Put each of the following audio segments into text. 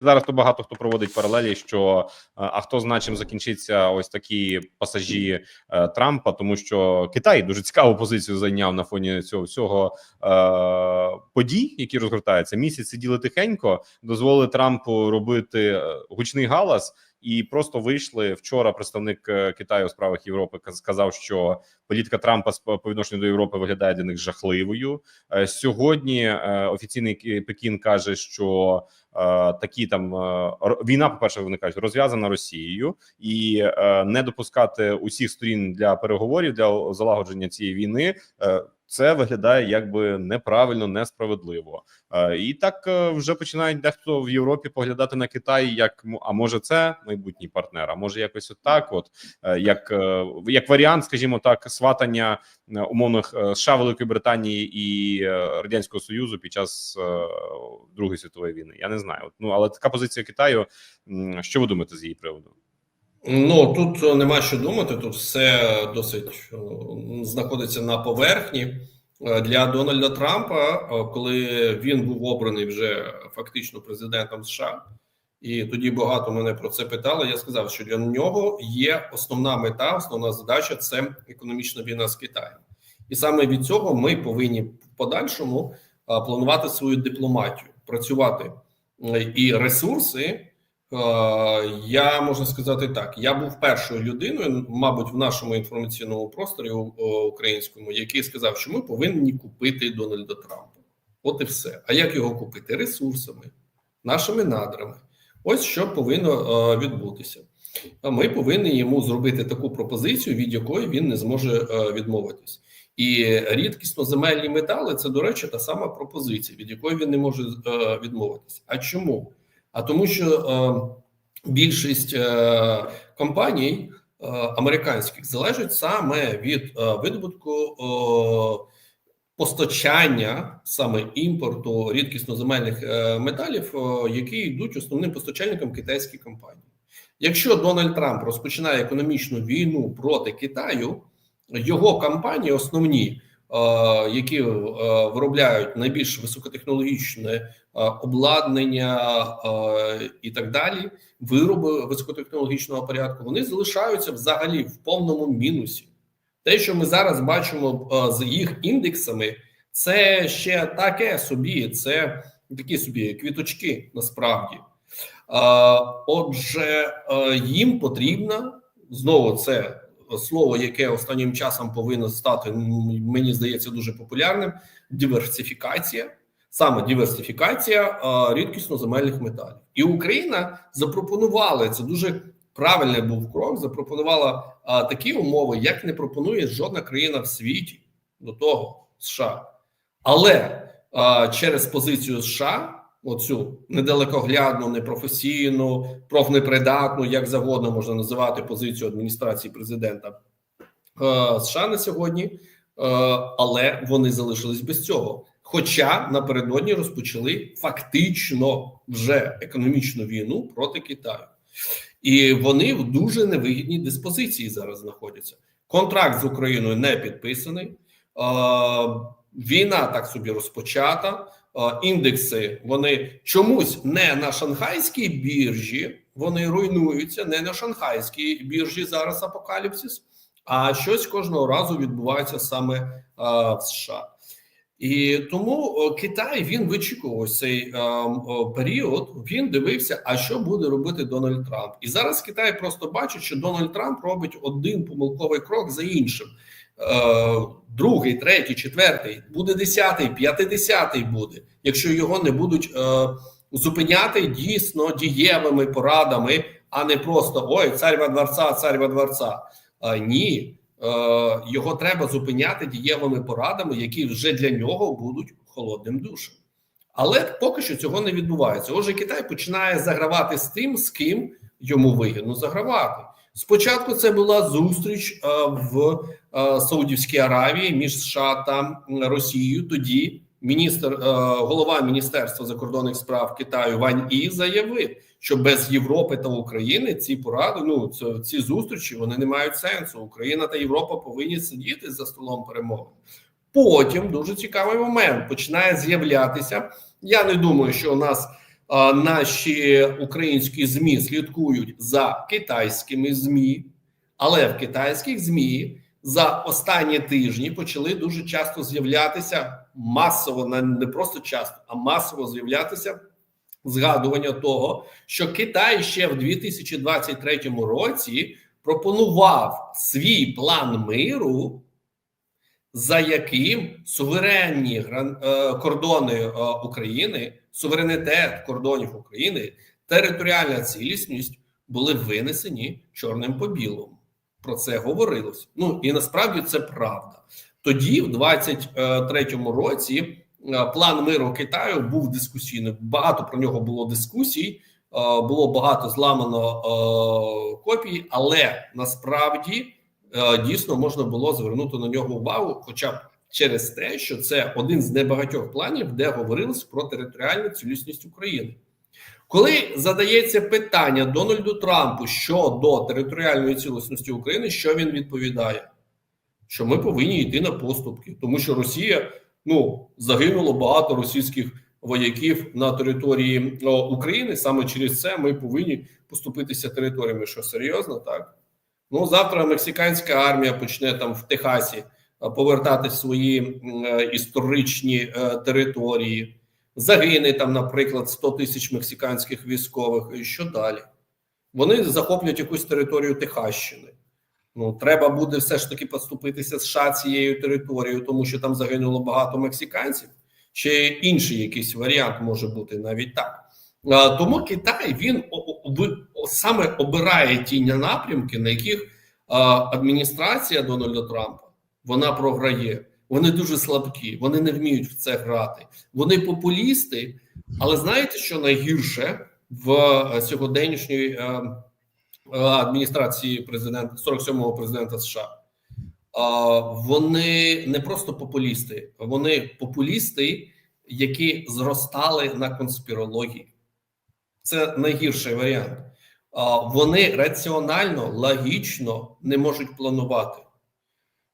Зараз то багато хто проводить паралелі, що е, а хто знає, чим закінчиться ось такі пасажі е, Трампа, тому що Китай дуже цікаву позицію зайняв на фоні цього всього е, подій, які розгортаються. Місяць сиділи тихенько, дозволили Трампу робити е, гучний галас. І просто вийшли вчора. Представник е, Китаю у справах Європи сказав, що політика Трампа по відношенню до Європи виглядає для них жахливою. Е, Сьогодні е, офіційний Пекін каже, що такі там війна, по перше, вони розв'язана Росією, і не допускати усіх сторін для переговорів для залагодження цієї війни. Це виглядає якби неправильно, несправедливо, Е, і так е, вже починають дехто в Європі поглядати на Китай, як а може це майбутній партнер, а може якось отак, от е, як, як варіант, скажімо так, сватання умовних США, Великої Британії і радянського союзу під час Другої світової війни. Я не знаю. Ну але така позиція Китаю. Що ви думаєте з її приводу? Ну тут нема що думати. Тут все досить е, знаходиться на поверхні Е, для Дональда Трампа, е, коли він був обраний вже фактично президентом США, і тоді багато мене про це питали. Я сказав, що для нього є основна мета, основна задача це економічна війна з Китаєм, і саме від цього ми повинні в подальшому планувати свою дипломатію, працювати і ресурси. Е, Я можна сказати так: я був першою людиною, мабуть, в нашому інформаційному просторі українському, який сказав, що ми повинні купити Дональда Трампа. От і все. А як його купити? Ресурсами, нашими надрами. Ось що повинно е, відбутися. Ми повинні йому зробити таку пропозицію, від якої він не зможе е, відмовитись. І рідкісно земельні метали це, до речі, та сама пропозиція, від якої він не може е, відмовитись. А чому? А тому, що е, більшість е, компаній е, американських залежить саме від видобутку постачання саме імпорту рідкісноземельних металів, які йдуть основним постачальником китайські компанії. Якщо Дональд Трамп розпочинає економічну війну проти Китаю, його компанії основні, які е, виробляють найбільш високотехнологічне е, обладнання е, і так далі, вироби високотехнологічного порядку, вони залишаються взагалі в повному мінусі. Те, що ми зараз бачимо е, з їх індексами, це ще таке собі, це такі собі квіточки насправді. Е, Отже, е, їм потрібно знову це слово, яке останнім часом повинно стати, мені здається, дуже популярним: диверсифікація, саме диверсифікація е, рідкісно земельних металів. І Україна запропонувала це дуже правильний був крок. Запропонувала а, такі умови, як не пропонує жодна країна в світі до того США, але а, через позицію США. Оцю недалекоглядну, непрофесійну, профнепридатну, як завгодно можна називати позицію адміністрації президента е, США на сьогодні, е, але вони залишились без цього. Хоча напередодні розпочали фактично вже економічну війну проти Китаю, і вони в дуже невигідній диспозиції зараз знаходяться. Контракт з Україною не підписаний. Е, Війна так собі розпочата. Індекси вони чомусь не на шанхайській біржі, вони руйнуються не на шанхайській біржі зараз апокаліпсис, а щось кожного разу відбувається саме в США. І тому Китай він вичікував цей е, е, період. Він дивився, а що буде робити Дональд Трамп. І зараз Китай просто бачить, що Дональд Трамп робить один помилковий крок за іншим. Е, другий, третій, четвертий, буде десятий, п'ятидесятий буде, якщо його не будуть е, зупиняти дійсно дієвими порадами, а не просто ой, дворця, царь во дворця. Е, ні, його треба зупиняти дієвими порадами, які вже для нього будуть холодним душем. Але поки що цього не відбувається. Отже, Китай починає загравати з тим, з ким йому вигідно загравати. Спочатку це була зустріч е, в е, Саудівській Аравії між США та Росією. Тоді міністр, е, голова Міністерства закордонних справ Китаю Вань І заявив, що без Європи та України ці поради, ну ці зустрічі вони не мають сенсу. Україна та Європа повинні сидіти за столом перемовин. Потім дуже цікавий момент починає з'являтися. Я не думаю, що у нас наші українські змі слідкують за китайськими змі, але в китайських змі за останні тижні почали дуже часто з'являтися масово, не просто часто, а масово з'являтися згадування того, що Китай ще в 2023 році пропонував свій план миру, за яким суверенні е, кордони е, України, суверенітет кордонів України, територіальна цілісність були винесені чорним по білому. Про це говорилось. Ну і насправді це правда. Тоді, в 23-му році, е, план миру Китаю був дискусійним. Багато про нього було дискусій, було багато зламано копій, але насправді дійсно можна було звернути на нього увагу, хоча б через те, що це один з небагатьох планів, де говорилось про територіальну цілісність України. Коли задається питання Дональду Трампу щодо територіальної цілісності України, що він відповідає? Що ми повинні йти на поступки, тому що Росія ну загинуло багато російських вояків на території України. Саме через це ми повинні поступитися територіями. Що серйозно, так? Ну завтра мексиканська армія почне там в Техасі е, повертати свої е, історичні е, території. Загине там, наприклад, 100 тисяч мексиканських військових. І що далі? Вони захоплять якусь територію Техащини. Ну, треба буде все ж таки поступитися США цією територією, тому що там загинуло багато мексиканців. Чи інший якийсь варіант може бути навіть так. Тому Китай він саме обирає ті напрямки, на яких адміністрація Дональда Трампа вона програє. Вони дуже слабкі, вони не вміють в це грати. Вони популісти, але знаєте, що найгірше в е, сьогоднішньої е, е, адміністрації президента 47-го президента США? Вони не просто популісти, вони популісти, які зростали на конспірології. Це найгірший варіант. Вони раціонально, логічно не можуть планувати.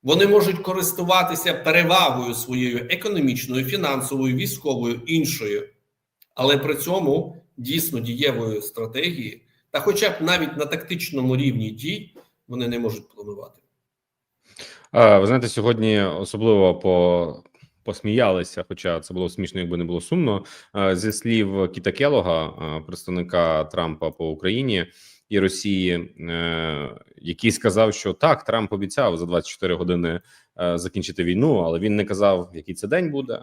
Вони можуть користуватися перевагою своєю економічною, фінансовою, військовою іншою, але при цьому дійсно дієвої стратегії, та хоча б навіть на тактичному рівні дій, вони не можуть планувати. Ви знаєте, сьогодні особливо по посміялися, хоча це було смішно, якби не було сумно. е, Зі слів Кіта Келога, е, представника Трампа по Україні і Росії, е, який сказав, що так, Трамп обіцяв за 24 години закінчити війну, але він не казав, який це день буде,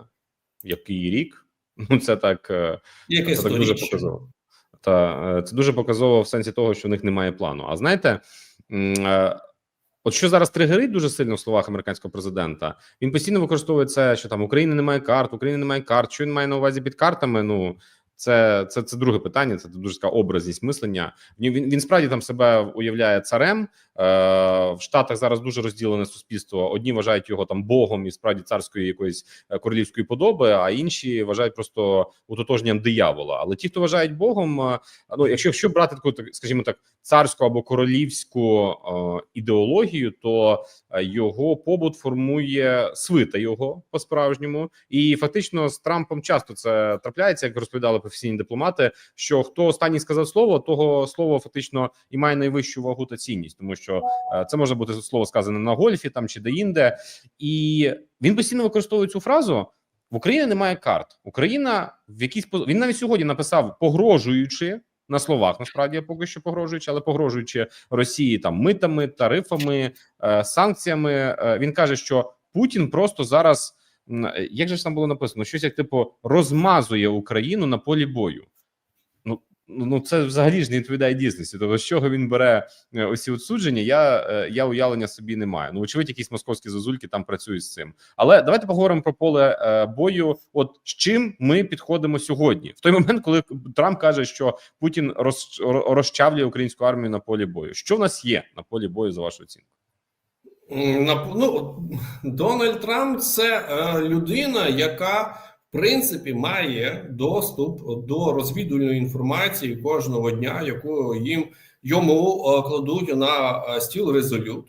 який рік. Ну це так. це так дуже показово. Та це дуже показово в сенсі того, що в них немає плану. А знаєте, от що зараз тригерить дуже сильно в словах американського президента, він постійно використовує це, що там України немає карт, України немає карт. Що він має на увазі під картами? Ну це, це, це друге питання. Це дуже така образність мислення. Він він, він справді там себе уявляє царем. Е, в Штатах зараз дуже розділене суспільство. Одні вважають його там богом і справді царської якоїсь е, королівської подоби, а інші вважають просто утотожненням диявола. Але ті, хто вважають богом, е, ну якщо, якщо брати таку, так, скажімо так, царську або королівську е, ідеологію, то е, його побут формує свита його по справжньому, і фактично з Трампом часто це трапляється, як розповідали професійні дипломати. Що хто останній сказав слово, того слово фактично і має найвищу вагу та цінність, тому що е, це може бути слово сказане на гольфі там чи де-інде, і він постійно використовує цю фразу. В Україні немає карт. Україна в якійсь він навіть сьогодні написав, погрожуючи на словах, насправді поки що погрожуючи, але погрожуючи Росії там митами, тарифами, е, санкціями. Е, він каже, що Путін просто зараз як же ж там було написано, щось як типу розмазує Україну на полі бою. Ну ну ну, це взагалі ж не відповідає дійсності. Тобто, з чого він бере е, ось ці я, е, я уявлення собі не маю. Ну, очевидь, якісь московські зазульки там працюють з цим. Але давайте поговоримо про поле е, бою. От з чим ми підходимо сьогодні, в той момент, коли Трамп каже, що Путін роз, розчавлює українську армію на полі бою. Що в нас є на полі бою за вашу оцінку? Ну, Дональд Трамп це е, людина, яка в принципі має доступ до розвідувальної інформації кожного дня, яку їм йому е, кладуть на е, стіл резолют.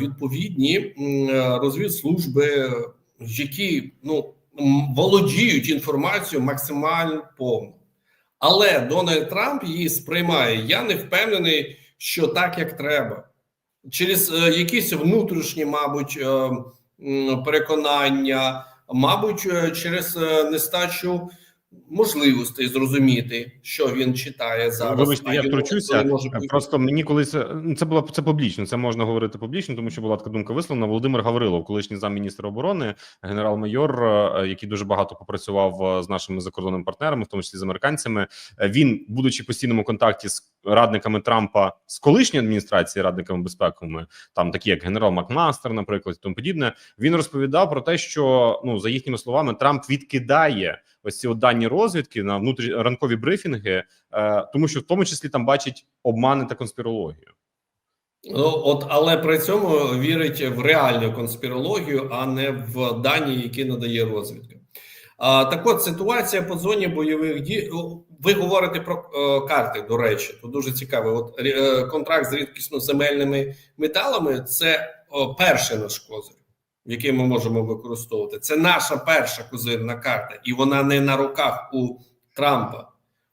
Відповідні розвідслужби, які ну володіють інформацією максимально повно. Але Дональд Трамп її сприймає. Я не впевнений, що так як треба. Через е, якісь внутрішні, мабуть, е, переконання, мабуть, е, через нестачу можливостей зрозуміти, що він читає зараз. Вибачте, я втручуся. Просто мені колись ну, це було це публічно. Це можна говорити публічно, тому що була така думка висловлена. Володимир Гаврилов, колишній замміністра оборони, генерал-майор, е, який дуже багато попрацював е, з нашими закордонними партнерами, в тому числі з американцями. Е, Він, будучи в постійному контакті з радниками Трампа з колишньої адміністрації, радниками безпековими, там такі як генерал Макмастер, наприклад, і тому подібне. Він розповідав про те, що ну за їхніми словами Трамп відкидає ось ці от дані розвідки на внутрі ранкові брифінги, е, тому що в тому числі там бачить обмани та конспірологію. Ну, от, але при цьому вірить в реальну конспірологію, а не в дані, які надає розвідка. А, так от ситуація по зоні бойових дій. Ви говорите про е, карти, до речі, то дуже цікаво. От е, контракт з рідкісно земельними металами це о, перший наш козир, який ми можемо використовувати. Це наша перша козирна карта, і вона не на руках у Трампа.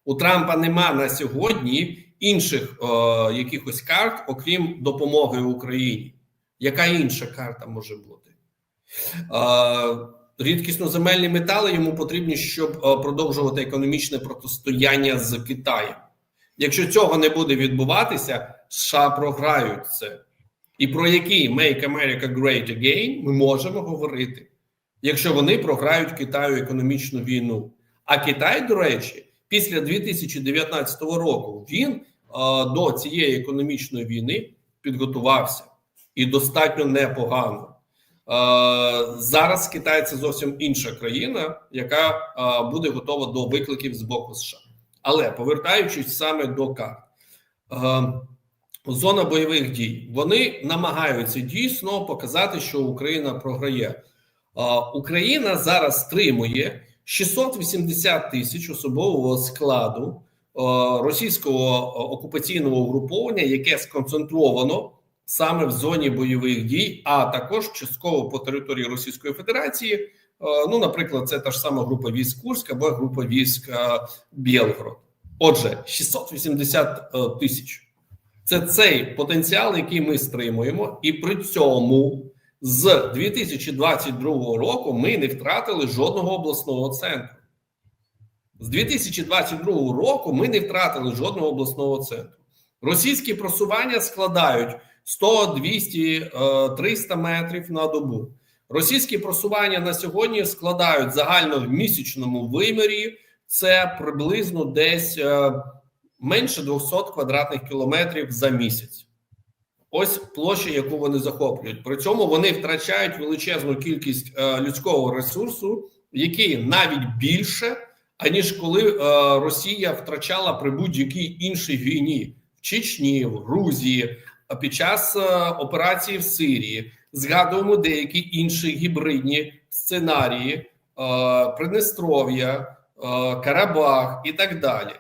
У Трампа нема на сьогодні інших е, якихось карт, окрім допомоги Україні. Яка інша карта може бути? Е, рідкісно земельні метали йому потрібні, щоб е, продовжувати економічне протистояння з Китаєм. Якщо цього не буде відбуватися, США програють це. І про який Make America Great Again ми можемо говорити, якщо вони програють Китаю економічну війну. А Китай, до речі, після 2019 року він до цієї економічної війни підготувався і достатньо непогано. Зараз Китай це зовсім інша країна, яка буде готова до викликів з боку США. Але повертаючись саме до карт, зона бойових дій, вони намагаються дійсно показати, що Україна програє. Україна зараз стримує 680 тисяч особового складу російського окупаційного угруповання, яке сконцентровано саме в зоні бойових дій, а також частково по території Російської Федерації. Ну, наприклад, це та ж сама група військ Курськ або група військ Білгород. Отже, 680 е, тисяч. Це цей потенціал, який ми стримуємо, і при цьому з 2022 року ми не втратили жодного обласного центру. З 2022 року ми не втратили жодного обласного центру. Російські просування складають 100, 200, е, 300 метрів на добу. Російські просування на сьогодні складають загально в місячному вимірі це приблизно десь е, менше 200 квадратних кілометрів за місяць. Ось площа, яку вони захоплюють. При цьому вони втрачають величезну кількість е, людського ресурсу, який навіть більше, аніж коли е, Росія втрачала при будь-якій іншій війні в Чечні, в Грузії, під час е, операції в Сирії. Згадуємо деякі інші гібридні сценарії е, Приднестров'я, е, Карабах і так далі.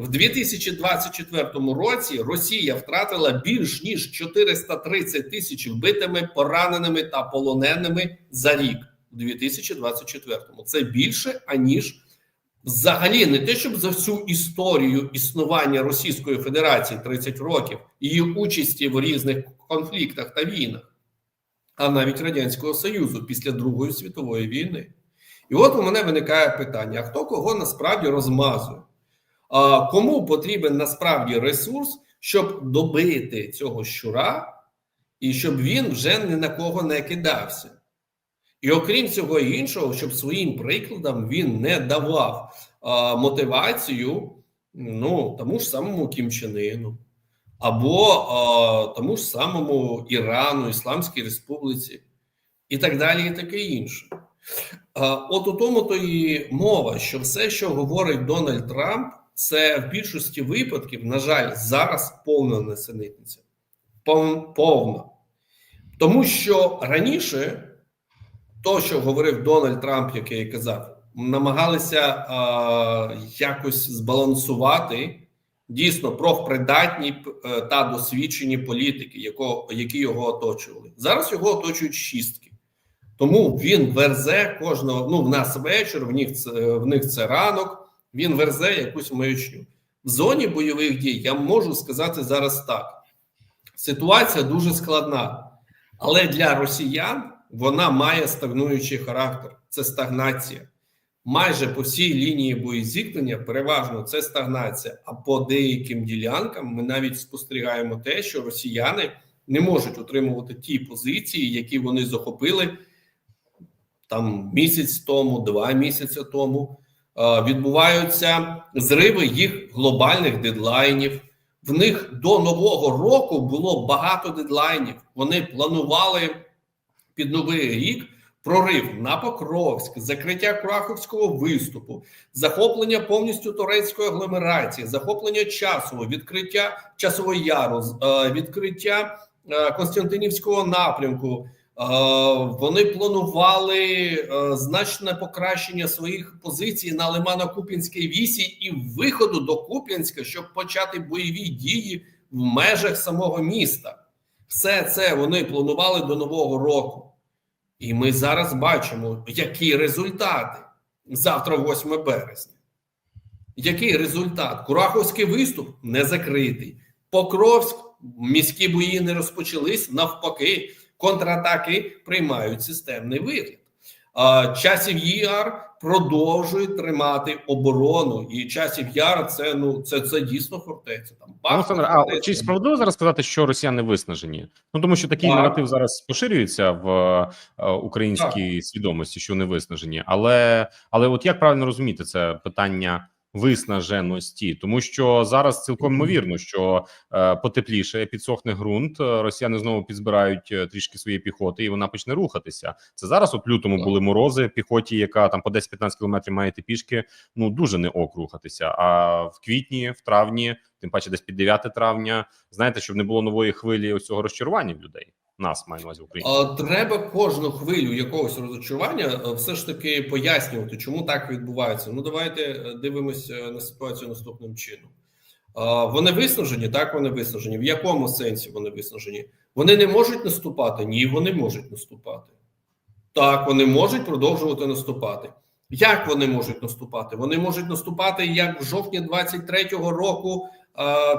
В 2024 році Росія втратила більш ніж 430 тисяч вбитими, пораненими та полоненими за рік у 2024-му. Це більше аніж взагалі не те, щоб за всю історію існування Російської Федерації 30 років її участі в різних конфліктах та війнах, а навіть радянського союзу після Другої світової війни. І от у мене виникає питання: а хто кого насправді розмазує? Кому потрібен насправді ресурс, щоб добити цього щура, і щоб він вже ні на кого не кидався? І окрім цього іншого, щоб своїм прикладом він не давав а, мотивацію ну, тому ж самому Кім Чен Іну, або а, тому ж самому Ірану, Ісламській Республіці, і так далі, і таке інше. От у тому то і мова, що все, що говорить Дональд Трамп, це в більшості випадків, на жаль, зараз повна несенітниця. Повна. Тому що раніше то, що говорив Дональд Трамп, як я казав, намагалися а, якось збалансувати дійсно профпридатні е, та досвідчені політики, яко, які його оточували. Зараз його оточують шістки. Тому він верзе кожного. Ну, в нас вечір, в них це в них це ранок. Він верзе якусь маячню. В зоні бойових дій я можу сказати зараз так: ситуація дуже складна, але для росіян вона має стагнуючий характер. Це стагнація. Майже по всій лінії боєзіткнення переважно це стагнація. А по деяким ділянкам ми навіть спостерігаємо те, що росіяни не можуть утримувати ті позиції, які вони захопили там місяць тому, два місяці тому. Е, Відбуваються зриви їх глобальних дедлайнів. В них до нового року було багато дедлайнів. Вони планували під новий рік прорив на Покровськ, закриття Краховського виступу, захоплення повністю турецької агломерації, захоплення часового, відкриття часового яру, е, відкриття е, Константинівського напрямку. Е, Вони планували е, значне покращення своїх позицій на Лимано-Куп'янській вісі і виходу до Куп'янська, щоб почати бойові дії в межах самого міста. Все це вони планували до нового року. І ми зараз бачимо, які результати завтра, 8 березня. Який результат? Кураховський виступ не закритий. Покровськ міські бої не розпочались. Навпаки, контратаки приймають системний вигляд. Часів яр продовжує тримати оборону, і часів яр це ну це, це дійсно фортеця. Там Олександр, а фортеця. чи справедливо зараз сказати, що росіяни виснажені? Ну тому що такий Так. наратив зараз поширюється в е, українській свідомості, що вони виснажені. Але але от як правильно розуміти це питання виснаженості, тому що зараз цілком ймовірно, що е, потепліше, підсохне ґрунт. е, Росіяни знову підзбирають е, трішки своєї піхоти, і вона почне рухатися. Це зараз, от лютому, Так. були морози. Піхоті, яка там по 10-15 кілометрів має йти пішки, ну дуже не ок рухатися. А в квітні, в травні, тим паче, десь під 9 травня, знаєте, щоб не було нової хвилі ось цього розчарування в людей. Нас маю на увазі Україні. Треба кожну хвилю якогось розчарування е, все ж таки пояснювати, чому так відбувається. Ну давайте е, дивимося на ситуацію наступним чином. Вони виснажені, так вони виснажені. В якому сенсі вони виснажені? Вони не можуть наступати? Ні, вони можуть наступати. Так, вони можуть продовжувати наступати. Як вони можуть наступати? Вони можуть наступати як в жовтні 23-го року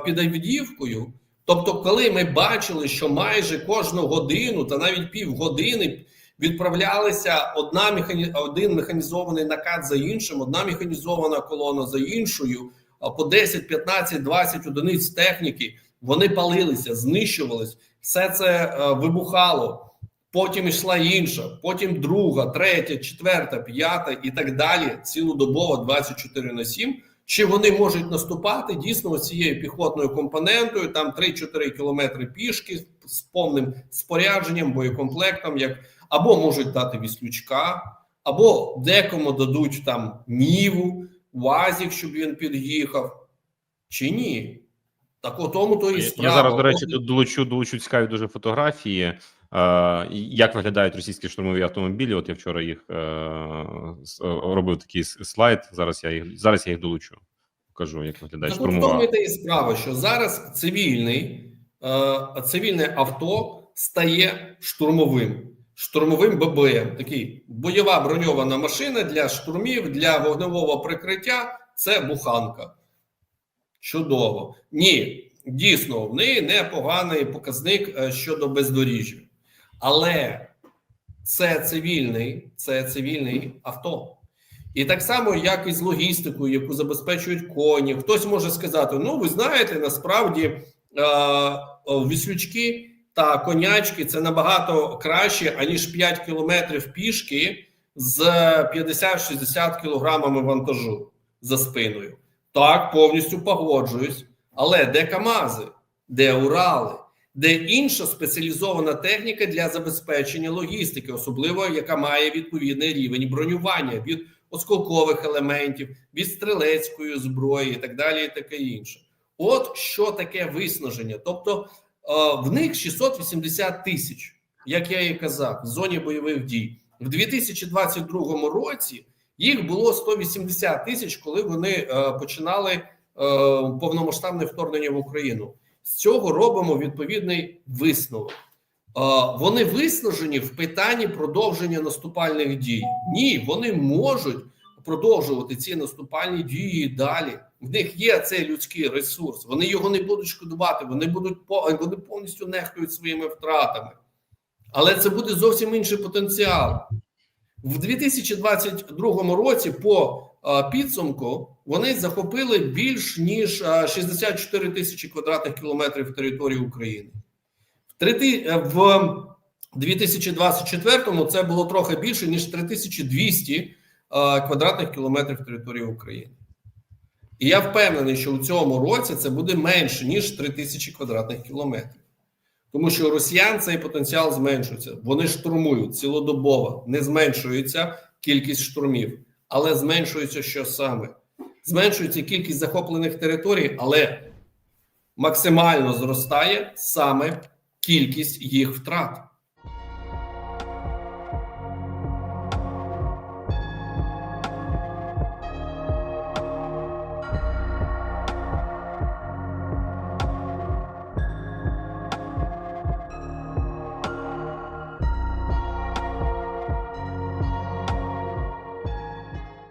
під Авдіївкою. Тобто, коли ми бачили, що майже кожну годину та навіть півгодини відправлялися одна механі... один механізований накат за іншим, одна механізована колона за іншою, а по 10, 15, 20 одиниць техніки, вони палилися, знищувались, все це е, вибухало. Потім йшла інша, потім друга, третя, четверта, п'ята і так далі. Цілодобово 24 на 7. Чи вони можуть наступати дійсно цією піхотною компонентою, там 3-4 кілометри пішки з повним спорядженням, боєкомплектом, як або можуть дати віслючка, або декому дадуть там ніву, вазік, щоб він під'їхав, чи ні? Так у тому то і Я зараз, до речі, тут долучу долучу цікаві дуже фотографії. Е, як виглядають російські штурмові автомобілі? От я вчора їх е, робив такий слайд. Зараз я їх зараз я їх долучу. Покажу, як виглядає Так штурмова. тому і справа, що зараз цивільний, е, цивільне авто стає штурмовим, штурмовим ББМ. Такий бойова броньована машина для штурмів, для вогневого прикриття. Це буханка. Чудово. Ні, дійсно, в неї непоганий показник щодо бездоріжжя. Але це цивільний, це цивільний авто. І так само, як і з логістикою, яку забезпечують коні. Хтось може сказати: ну, ви знаєте, насправді е, віслючки та конячки це набагато краще, аніж 5 кілометрів пішки з 50-60 кілограмами вантажу за спиною. Так, повністю погоджуюсь. Але де Камази, де Урали, де інша спеціалізована техніка для забезпечення логістики, особливо яка має відповідний рівень бронювання від осколкових елементів, від стрілецької зброї і так далі, і таке інше. От що таке виснаження. Тобто е, в них 680 тисяч, як я і казав, в зоні бойових дій. В 2022 році їх було 180 тисяч, коли вони е, починали е, повномасштабне вторгнення в Україну. З цього робимо відповідний висновок. Вони виснажені в питанні продовження наступальних дій. Ні, вони можуть продовжувати ці наступальні дії далі. В них є цей людський ресурс. Вони його не будуть шкодувати. Вони будуть вони повністю нехтують своїми втратами. Але це буде зовсім інший потенціал. В 2022 році, по е, підсумку, вони захопили більш ніж е, 64 тисячі квадратних кілометрів території України. В, трети- е, 2024 це було трохи більше ніж 3200 е, квадратних кілометрів території України. І я впевнений, що у цьому році це буде менше ніж 3000 квадратних кілометрів. Тому що росіян цей потенціал зменшується. Вони штурмують цілодобово, не зменшується кількість штурмів, але зменшується що саме? Зменшується кількість захоплених територій, але максимально зростає саме кількість їх втрат.